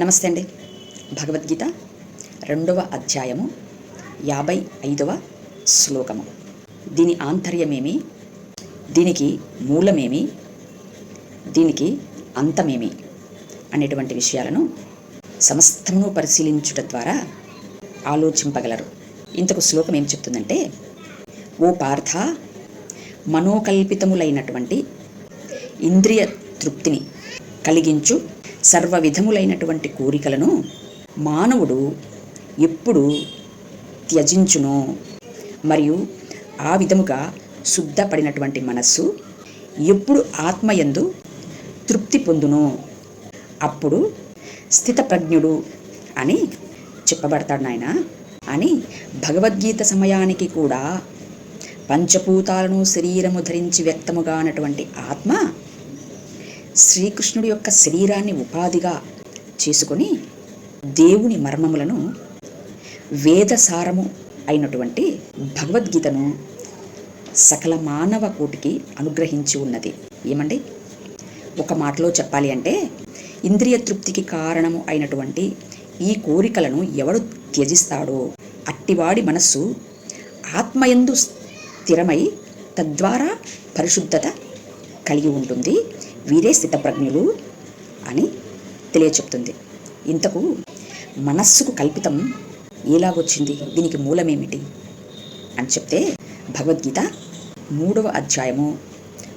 నమస్తే అండి. భగవద్గీత రెండవ అధ్యాయము యాభై ఐదవ శ్లోకము. దీని ఆంతర్యమేమి? దీనికి మూలమేమి? దీనికి అంతమేమి? అనేటువంటి విషయాలను సమస్తమును పరిశీలించుట ద్వారా ఆలోచింపగలరు. ఇంతకు శ్లోకం ఏం చెప్తుందంటే ఓ పార్థ మనోకల్పితములైనటువంటి ఇంద్రియ తృప్తిని కలిగించు సర్వ విధములైనటువంటి కోరికలను మానవుడు ఎప్పుడు త్యజించును. మరియు ఆ విధముగా శుద్ధపడినటువంటి మనస్సు ఎప్పుడు ఆత్మయందు తృప్తి పొందును. అప్పుడు స్థితప్రజ్ఞుడు అని చెప్పబడతాడు నాయన. అని భగవద్గీత సమయానికి కూడా పంచభూతాలను శరీరము ధరించి వ్యక్తముగానటువంటి ఆత్మ శ్రీకృష్ణుడి యొక్క శరీరాన్ని ఉపాధిగా చేసుకొని దేవుని మర్మములను వేదసారము అయినటువంటి భగవద్గీతను సకల మానవ కోటికి అనుగ్రహించి ఉన్నది. ఏమండి? ఒక మాటలో చెప్పాలి అంటే ఇంద్రియ తృప్తికి కారణము అయినటువంటి ఈ కోరికలను ఎవడు త్యజిస్తాడో అట్టివాడి మనస్సు ఆత్మయందు స్థిరమై తద్వారా పరిశుద్ధత కలిగి ఉంటుంది. వీరే స్థితప్రజ్ఞులు అని తెలియచెప్తుంది. ఇంతకు మనస్సుకు కల్పితం ఎలాగొచ్చింది దీనికి మూలమేమిటి? అని చెప్తే భగవద్గీత మూడవ అధ్యాయము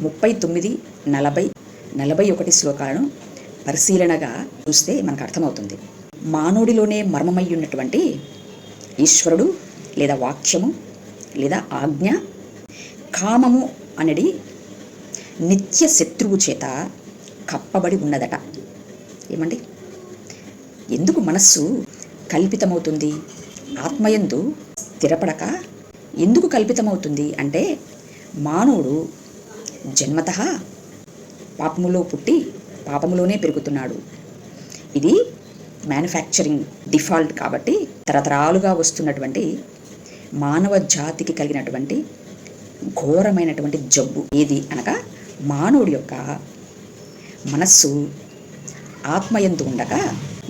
ముప్పై తొమ్మిది నలభై నలభై ఒకటి శ్లోకాలను పరిశీలనగా చూస్తే మనకు అర్థమవుతుంది. మానవుడిలోనే మర్మమై ఉన్నటువంటి ఈశ్వరుడు లేదా వాక్యము లేదా ఆజ్ఞ కామము అనేది నిత్య శత్రువు చేత కప్పబడి ఉన్నదట. ఏమండి? ఎందుకు మనస్సు కల్పితమవుతుంది? ఆత్మయందు స్థిరపడక ఎందుకు కల్పితమవుతుంది అంటే మానవుడు జన్మత పాపములో పుట్టి పాపములోనే పెరుగుతున్నాడు. ఇది మ్యానుఫ్యాక్చరింగ్ డిఫాల్ట్ కాబట్టి తరతరాలుగా వస్తున్నటువంటి మానవ జాతికి కలిగినటువంటి ఘోరమైనటువంటి జబ్బు. ఏది అనగా మానవుడి యొక్క మనస్సు ఆత్మయందు ఉండగా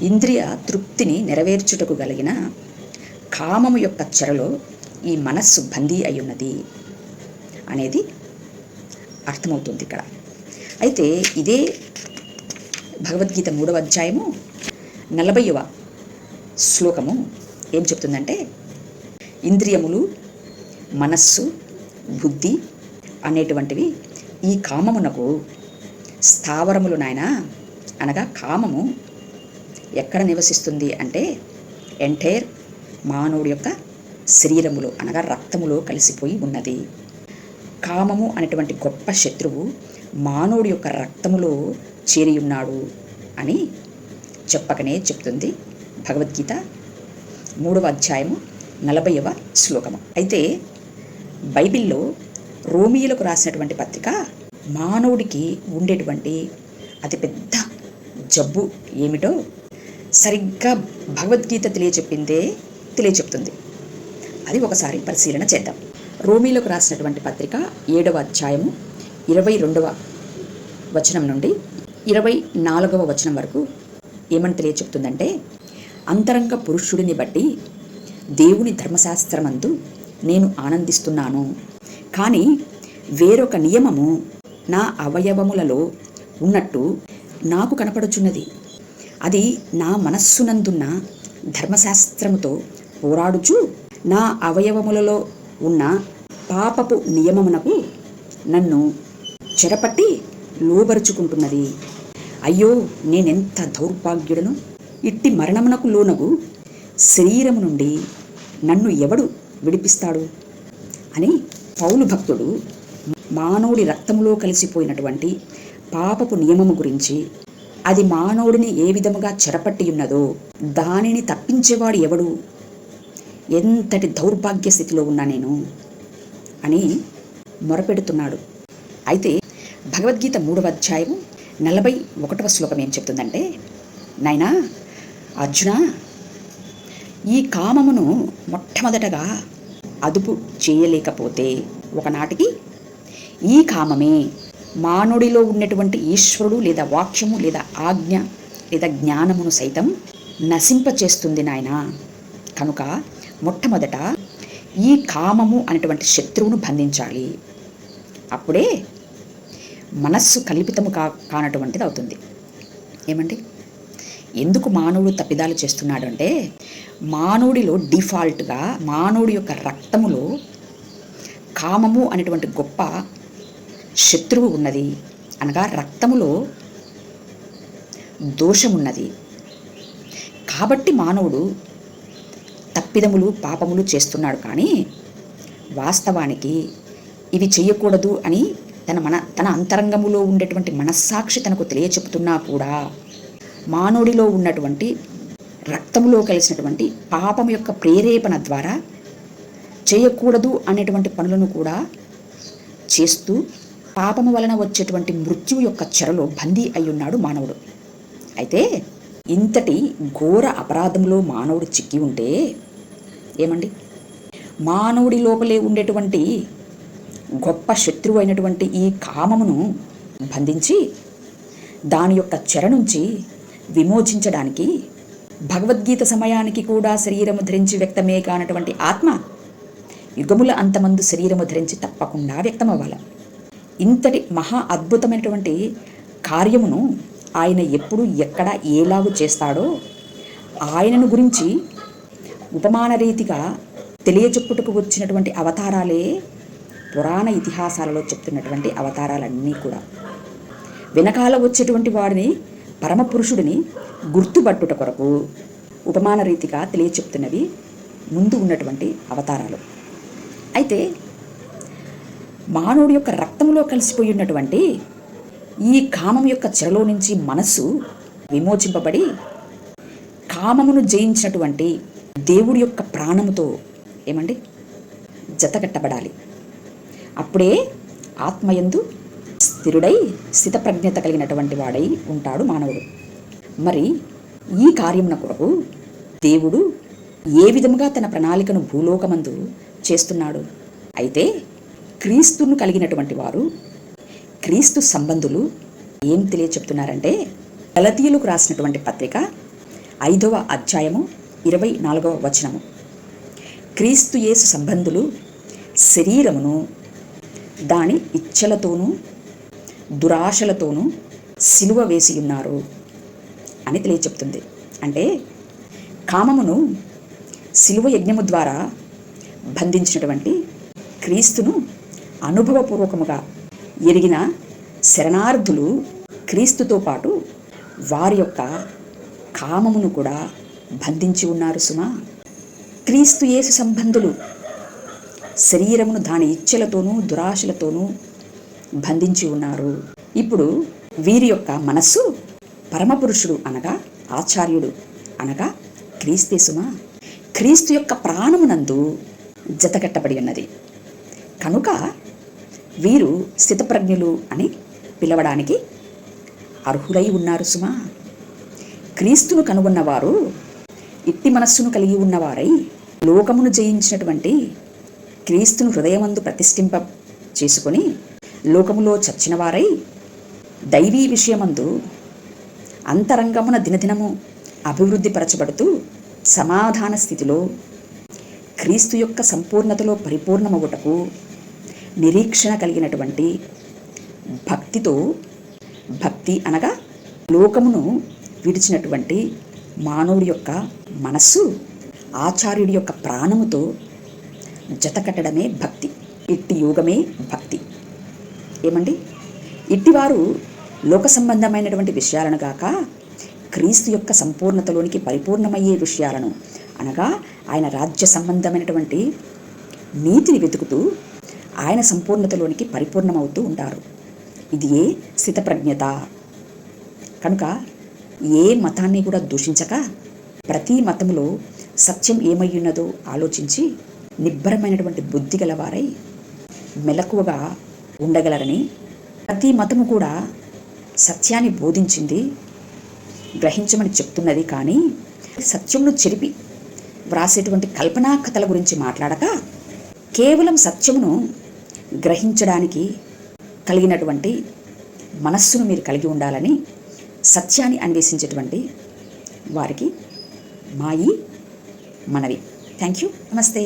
ఇంద్రియ తృప్తిని నెరవేర్చుటకు కలిగిన కామము యొక్క చెరలో ఈ మనస్సు బందీ అయి ఉన్నది అనేది అర్థమవుతుంది ఇక్కడ. అయితే ఇదే భగవద్గీత మూడవ అధ్యాయము నలభైవ శ్లోకము ఏం చెప్తుందంటే ఇంద్రియములు మనస్సు బుద్ధి అనేటువంటివి ఈ కామమునకు స్థావరములు నాయన. అనగా కామము ఎక్కడ నివసిస్తుంది అంటే ఎంటైర్ మానవుడి యొక్క శరీరములో అనగా రక్తములో కలిసిపోయి ఉన్నది. కామము అనేటువంటి గొప్ప శత్రువు మానవుడి యొక్క రక్తములో చేరి ఉన్నాడు అని చెప్పకనే చెప్తుంది భగవద్గీత మూడవ అధ్యాయము నలభైవ శ్లోకము. అయితే బైబిల్లో రోమియోలకు రాసినటువంటి పత్రిక మానవుడికి ఉండేటువంటి అతిపెద్ద జబ్బు ఏమిటో సరిగ్గా భగవద్గీత తెలియచెప్పిందే తెలియచెప్తుంది. అది ఒకసారి పరిశీలన చేద్దాం. రోమిలకు రాసినటువంటి పత్రిక ఏడవ అధ్యాయము ఇరవై రెండవ వచనం నుండి ఇరవై నాలుగవ వచనం వరకు ఏమని తెలియచెప్తుందంటే అంతరంగ పురుషుడిని బట్టి దేవుని ధర్మశాస్త్రమందు నేను ఆనందిస్తున్నాను. కానీ వేరొక నియమము నా అవయవములలో ఉన్నట్టు నాకు కనపడుచున్నది. అది నా మనస్సునందున్న ధర్మశాస్త్రముతో పోరాడుచు నా అవయవములలో ఉన్న పాపపు నియమమునకు నన్ను చెరపట్టి లోబరుచుకుంటున్నది. అయ్యో నేనెంత దౌర్భాగ్యుడను? ఇట్టి మరణమునకు లోనగు శరీరము నుండి నన్ను ఎవడు విడిపిస్తాడు? అని పౌలు భక్తుడు మానవుడి రక్తంలో కలిసిపోయినటువంటి పాపపు నియమము గురించి అది మానవుడిని ఏ విధముగా చెరపట్టి ఉన్నదో దానిని తప్పించేవాడు ఎవడు? ఎంతటి దౌర్భాగ్య స్థితిలో ఉన్నా నేను? అని మొరపెడుతున్నాడు. అయితే భగవద్గీత మూడవ అధ్యాయం నలభై ఒకటవ శ్లోకం ఏం చెప్తుందంటే నాయనా అర్జున ఈ కామమును మొట్టమొదటగా అదుపు చేయలేకపోతే ఒకనాటికి ఈ కామమే మానవుడిలో ఉన్నటువంటి ఈశ్వరుడు లేదా వాక్యము లేదా ఆజ్ఞ లేదా జ్ఞానమును సైతం నశింపచేస్తుంది నాయన. కనుక మొట్టమొదట ఈ కామము అనేటువంటి శత్రువును బంధించాలి. అప్పుడే మనస్సు కల్పితము కా కానటువంటిది అవుతుంది. ఏమండి? ఎందుకు మానవుడు తప్పిదాలు చేస్తున్నాడు అంటే మానవుడిలో డిఫాల్ట్గా మానవుడి యొక్క రక్తములో కామము అనేటువంటి గొప్ప శత్రువు ఉన్నది. అనగా రక్తములో దోషమున్నది. కాబట్టి మానవుడు తప్పిదములు పాపములు చేస్తున్నాడు. కానీ వాస్తవానికి ఇవి చేయకూడదు అని తన మన తన అంతరంగములో ఉండేటువంటి మనస్సాక్షి తనకు తెలియచెప్తున్నా కూడా మానవుడిలో ఉన్నటువంటి రక్తములో కలిసినటువంటి పాపం యొక్క ప్రేరేపణ ద్వారా చేయకూడదు అనేటువంటి పనులను కూడా చేస్తూ పాపము వలన వచ్చేటువంటి మృత్యువు యొక్క చెరలో బందీ అయి ఉన్నాడు మానవుడు. అయితే ఇంతటి ఘోర అపరాధంలో మానవుడు చిక్కి ఉంటే ఏమండి? మానవుడి లోపలే ఉండేటువంటి గొప్ప శత్రువు అయినటువంటి ఈ కామమును బంధించి దాని యొక్క చెర నుంచి విమోచించడానికి భగవద్గీత సమయానికి కూడా శరీరము ధరించి వ్యక్తమే కానటువంటి ఆత్మ యుగముల అంతమందు శరీరము ధరించి తప్పకుండా వ్యక్తమవ్వాలి. ఇంతటి మహా అద్భుతమైనటువంటి కార్యమును ఆయన ఎప్పుడు ఎక్కడ ఏలాగు చేస్తాడో ఆయనను గురించి ఉపమాన రీతిగా తెలియచెప్పుటకు వచ్చినటువంటి అవతారాలే పురాణ ఇతిహాసాలలో చెప్తున్నటువంటి అవతారాలన్నీ కూడా. వెనకాల వచ్చేటువంటి వాడిని పరమపురుషుడిని గుర్తుపట్టుట కొరకు ఉపమాన రీతిగా తెలియచెప్తున్నవి ముందు ఉన్నటువంటి అవతారాలు. అయితే మానవుడి యొక్క రక్తంలో కలిసిపోయి ఉన్నటువంటి ఈ కామం యొక్క చెరలో నుంచి మనస్సు విమోచింపబడి కామమును జయించినటువంటి దేవుడి యొక్క ప్రాణముతో ఏమండి? జతకట్టబడాలి. అప్పుడే ఆత్మయందు స్థిరుడై స్థితప్రజ్ఞత కలిగినటువంటి వాడై ఉంటాడు మానవుడు. మరి ఈ కార్యమున కొరకు దేవుడు ఏ విధముగా తన ప్రణాళికను భూలోకమందు చేస్తున్నాడు? అయితే క్రీస్తును కలిగినటువంటి వారు క్రీస్తు సంబంధులు ఏం తెలియచెప్తున్నారంటే గలతీయులకు రాసినటువంటి పత్రిక ఐదవ అధ్యాయము ఇరవై నాలుగవ వచనము. క్రీస్తు యేసు సంబంధులు శరీరమును దాని ఇచ్చలతోనూ దురాశలతోనూ సిలువ వేసి ఉన్నారు అని తెలియచెప్తుంది. అంటే కామమును సిలువ యజ్ఞము ద్వారా బంధించినటువంటి క్రీస్తును అనుభవపూర్వకముగా ఎరిగిన శరణార్థులు క్రీస్తుతో పాటు వారి యొక్క కామమును కూడా బంధించి ఉన్నారు సుమా. క్రీస్తు యేసు సంబంధులు శరీరమును దాని ఇచ్చలతోనూ దురాశలతోనూ బంధించి ఉన్నారు. ఇప్పుడు వీరి యొక్క మనస్సు పరమపురుషుడు అనగా ఆచార్యుడు అనగా క్రీస్తే సుమ క్రీస్తు యొక్క ప్రాణమునందు జతకట్టబడి ఉన్నది. కనుక వీరు స్థితప్రజ్ఞులు అని పిలవడానికి అర్హులై ఉన్నారు సుమా. క్రీస్తును కనుగొన్నవారు ఇట్టి మనస్సును కలిగి ఉన్నవారై లోకమును జయించినటువంటి క్రీస్తును హృదయమందు ప్రతిష్ఠింప చేసుకొని లోకములో చచ్చినవారై దైవీ విషయమందు అంతరంగమున దినదినము అభివృద్ధి పరచబడుతూ సమాధాన స్థితిలో క్రీస్తు యొక్క సంపూర్ణతలో పరిపూర్ణమగుటకు నిరీక్షణ కలిగినటువంటి భక్తితో భక్తి అనగా లోకమును విడిచినటువంటి మానవుడి యొక్క మనస్సు ఆచార్యుడి యొక్క ప్రాణముతో జతకట్టడమే భక్తి ఇట్టి యోగమే భక్తి. ఏమండి? ఇట్టివారు లోక సంబంధమైనటువంటి విషయాలను గాక క్రీస్తు యొక్క సంపూర్ణతలోనికి పరిపూర్ణమయ్యే విషయాలను అనగా ఆయన రాజ్య సంబంధమైనటువంటి నీతిని వెతుకుతూ ఆయన సంపూర్ణతలోనికి పరిపూర్ణమవుతూ ఉంటారు. ఇది ఏ స్థితప్రజ్ఞత? కనుక ఏ మతాన్ని కూడా దూషించక ప్రతి మతంలో సత్యం ఏమయ్యున్నదో ఆలోచించి నిబ్బరమైనటువంటి బుద్ధి గలవారై మెలకువగా ఉండగలరని. ప్రతి మతము కూడా సత్యాన్ని బోధించింది గ్రహించమని చెప్తున్నది కానీ సత్యమును చెరిపి వ్రాసేటువంటి కల్పనా కథల గురించి మాట్లాడక కేవలం సత్యమును గ్రహించడానికి కలిగినటువంటి మనస్సును మీరు కలిగి ఉండాలని సత్యాన్ని అన్వేషించేటువంటి వారికి మా ఈ మనవి. థ్యాంక్ యూ నమస్తే